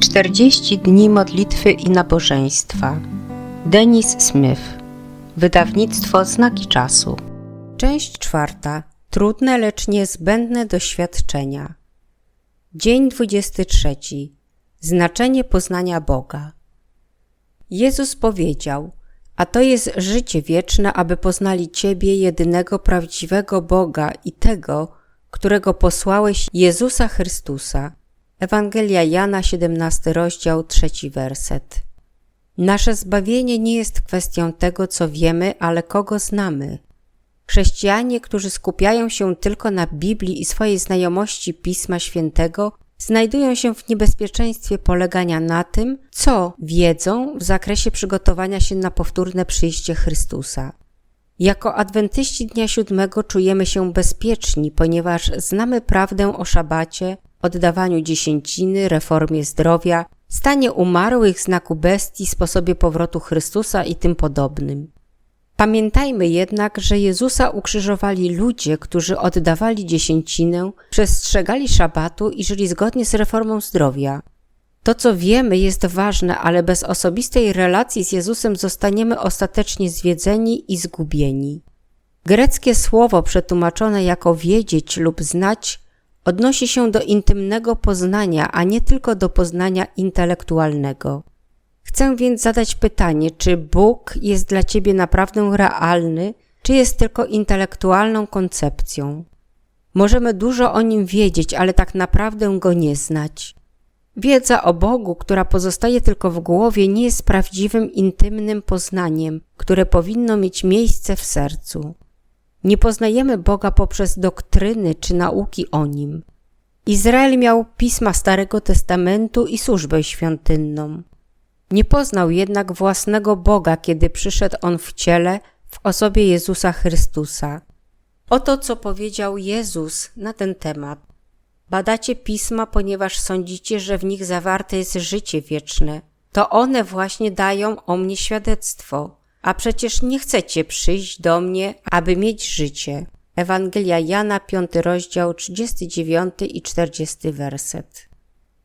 40 dni modlitwy i nabożeństwa. Denis Smith. Wydawnictwo Znaki Czasu. Część czwarta. Trudne, lecz niezbędne doświadczenia. Dzień 23. Znaczenie poznania Boga. Jezus powiedział: A to jest życie wieczne, aby poznali Ciebie, jedynego prawdziwego Boga i tego, którego posłałeś Jezusa Chrystusa. Ewangelia Jana, 17 rozdział, trzeci werset. Nasze zbawienie nie jest kwestią tego, co wiemy, ale kogo znamy. Chrześcijanie, którzy skupiają się tylko na Biblii i swojej znajomości Pisma Świętego, znajdują się w niebezpieczeństwie polegania na tym, co wiedzą w zakresie przygotowania się na powtórne przyjście Chrystusa. Jako adwentyści dnia siódmego czujemy się bezpieczni, ponieważ znamy prawdę o szabacie, oddawaniu dziesięciny, reformie zdrowia, stanie umarłych, znaku bestii, sposobie powrotu Chrystusa i tym podobnym. Pamiętajmy jednak, że Jezusa ukrzyżowali ludzie, którzy oddawali dziesięcinę, przestrzegali szabatu i żyli zgodnie z reformą zdrowia. To, co wiemy, jest ważne, ale bez osobistej relacji z Jezusem zostaniemy ostatecznie zwiedzeni i zgubieni. Greckie słowo przetłumaczone jako wiedzieć lub znać odnosi się do intymnego poznania, a nie tylko do poznania intelektualnego. Chcę więc zadać pytanie, czy Bóg jest dla Ciebie naprawdę realny, czy jest tylko intelektualną koncepcją? Możemy dużo o nim wiedzieć, ale tak naprawdę go nie znać. Wiedza o Bogu, która pozostaje tylko w głowie, nie jest prawdziwym, intymnym poznaniem, które powinno mieć miejsce w sercu. Nie poznajemy Boga poprzez doktryny czy nauki o Nim. Izrael miał pisma Starego Testamentu i służbę świątynną. Nie poznał jednak własnego Boga, kiedy przyszedł On w ciele w osobie Jezusa Chrystusa. Oto co powiedział Jezus na ten temat. Badacie pisma, ponieważ sądzicie, że w nich zawarte jest życie wieczne. To one właśnie dają o mnie świadectwo. A przecież nie chcecie przyjść do mnie, aby mieć życie. Ewangelia Jana, 5 rozdział, 39 i 40 werset.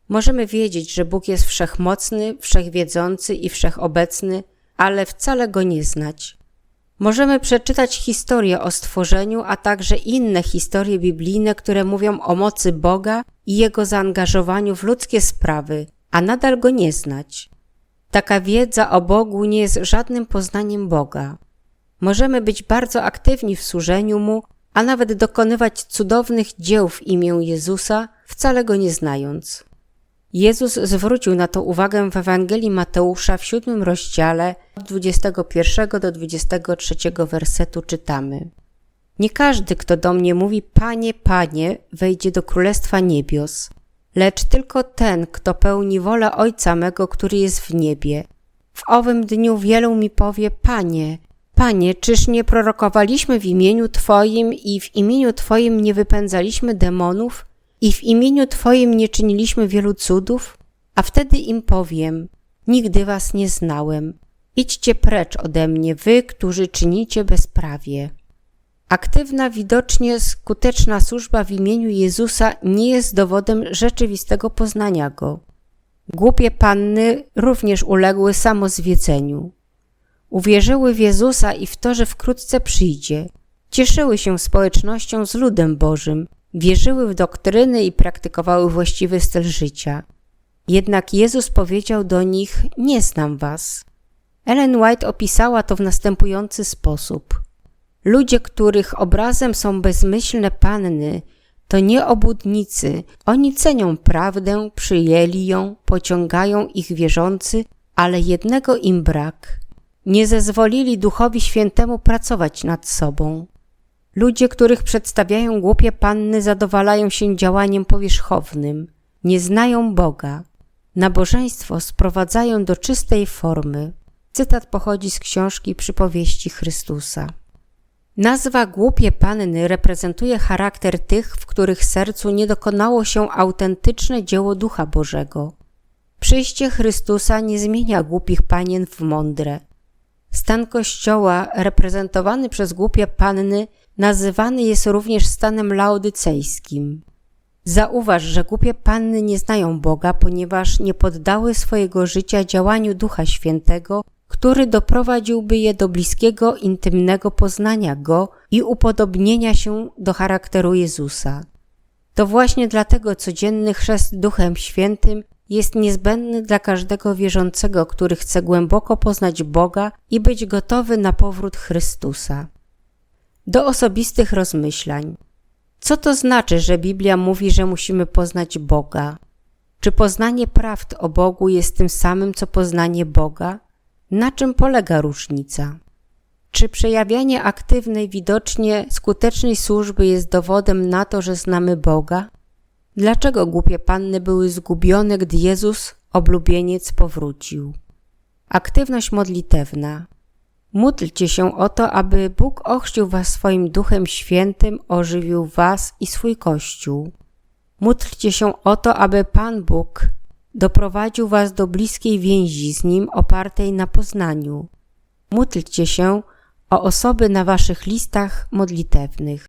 Możemy wiedzieć, że Bóg jest wszechmocny, wszechwiedzący i wszechobecny, ale wcale go nie znać. Możemy przeczytać historię o stworzeniu, a także inne historie biblijne, które mówią o mocy Boga i jego zaangażowaniu w ludzkie sprawy, a nadal go nie znać. Taka wiedza o Bogu nie jest żadnym poznaniem Boga. Możemy być bardzo aktywni w służeniu Mu, a nawet dokonywać cudownych dzieł w imię Jezusa, wcale Go nie znając. Jezus zwrócił na to uwagę w Ewangelii Mateusza w siódmym rozdziale, od 21 do 23 wersetu czytamy. Nie każdy, kto do mnie mówi Panie, Panie, wejdzie do Królestwa Niebios, lecz tylko ten, kto pełni wolę Ojca mego, który jest w niebie. W owym dniu wielu mi powie, Panie, Panie, czyż nie prorokowaliśmy w imieniu Twoim i w imieniu Twoim nie wypędzaliśmy demonów i w imieniu Twoim nie czyniliśmy wielu cudów? A wtedy im powiem, nigdy Was nie znałem. Idźcie precz ode mnie, Wy, którzy czynicie bezprawie. Aktywna, widocznie skuteczna służba w imieniu Jezusa nie jest dowodem rzeczywistego poznania Go. Głupie panny również uległy samozwiedzeniu. Uwierzyły w Jezusa i w to, że wkrótce przyjdzie. Cieszyły się społecznością z ludem Bożym, wierzyły w doktryny i praktykowały właściwy styl życia. Jednak Jezus powiedział do nich: Nie znam was. Ellen White opisała to w następujący sposób. Ludzie, których obrazem są bezmyślne panny, to nie obłudnicy. Oni cenią prawdę, przyjęli ją, pociągają ich wierzący, ale jednego im brak. Nie zezwolili Duchowi Świętemu pracować nad sobą. Ludzie, których przedstawiają głupie panny, zadowalają się działaniem powierzchownym, nie znają Boga. Nabożeństwo sprowadzają do czystej formy. Cytat pochodzi z książki Przypowieści Chrystusa. Nazwa głupie panny reprezentuje charakter tych, w których sercu nie dokonało się autentyczne dzieło Ducha Bożego. Przyjście Chrystusa nie zmienia głupich panien w mądre. Stan Kościoła, reprezentowany przez głupie panny, nazywany jest również stanem laodycejskim. Zauważ, że głupie panny nie znają Boga, ponieważ nie poddały swojego życia działaniu Ducha Świętego, który doprowadziłby je do bliskiego, intymnego poznania Go i upodobnienia się do charakteru Jezusa. To właśnie dlatego codzienny chrzest Duchem Świętym jest niezbędny dla każdego wierzącego, który chce głęboko poznać Boga i być gotowy na powrót Chrystusa. Do osobistych rozmyślań. Co to znaczy, że Biblia mówi, że musimy poznać Boga? Czy poznanie prawd o Bogu jest tym samym, co poznanie Boga? Na czym polega różnica? Czy przejawianie aktywnej, widocznie skutecznej służby jest dowodem na to, że znamy Boga? Dlaczego głupie panny były zgubione, gdy Jezus, oblubieniec, powrócił? Aktywność modlitewna. Módlcie się o to, aby Bóg ochrzcił was swoim Duchem Świętym, ożywił was i swój Kościół. Módlcie się o to, aby Pan Bóg doprowadził was do bliskiej więzi z Nim opartej na poznaniu. Módlcie się o osoby na waszych listach modlitewnych.